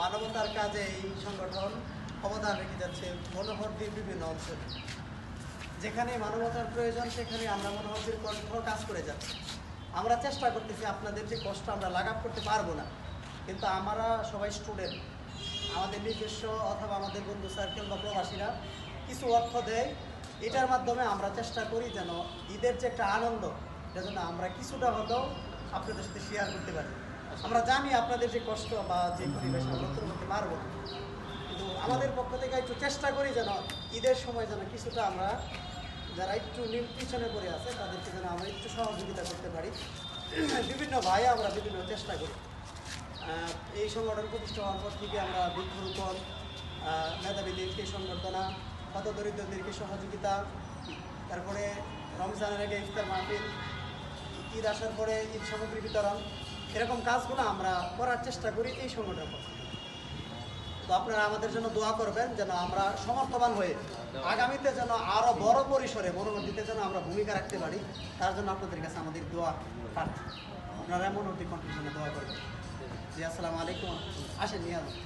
মানবতার কাজে এই সংগঠন অবদান রেখে যাচ্ছে মনোহরদীর বিভিন্ন অঞ্চলে। যেখানে মানবতার প্রয়োজন, সেখানে আমরা মনোহরদীর কণ্ঠ কাজ করে যাচ্ছি। আমরা চেষ্টা করতেছি আপনাদের যে কষ্ট আমরা লাঘব করতে পারব না। কিন্তু আমরা সবাই স্টুডেন্ট। আমাদের নিজস্ব অথবা আমাদের বন্ধু সার্কেল বা প্রবাসীরা কিছু অর্থ দেয়। এটার মাধ্যমে আমরা চেষ্টা করি যেন ঈদের যে একটা আনন্দ, এটা যেন আমরা কিছুটা হলেও আপনাদের সাথে শেয়ার করতে পারি। আমরা জানি আপনাদের যে কষ্ট বা যে পরিবেশ, আমরা উত্তর করতে পারব কিন্তু আমাদের পক্ষ থেকে একটু চেষ্টা করি যেন ঈদের সময় যেন কিছুটা আমরা যারা একটু পিছনে পড়ে আছে, তাদেরকে যেন আমরা একটু সহযোগিতা করতে পারি। বিভিন্ন ভাই আমরা বিভিন্ন চেষ্টা করি। এই সংগঠন প্রতিষ্ঠা হওয়ার পর থেকে আমরা বৃক্ষরোপণ মেধাবীদেরকে সংবর্ধনা হত দরিদ্রদেরকে সহযোগিতা, তারপরে রমজানের আগে ইফতার মাহফিল, ঈদ আসার পরে ঈদ সামগ্রী বিতরণ এরকম কাজগুলো আমরা করার চেষ্টা করি এই সংগঠনের পক্ষ তো আপনারা আমাদের জন্য দোয়া করবেন যেন আমরা সমর্থবান হয়ে আগামীতে যেন আরও বড় পরিসরে মনোনন্দিতে যেন আমরা ভূমিকা রাখতে পারি, তার জন্য আপনাদের কাছে আমাদের দোয়া প্রার্থী। আপনারা মনোনন্দিত কণ্ঠের জন্য দোয়া করবেন। জি, আসসালামু আলাইকুম। আসেন, নিয়ে আসুন।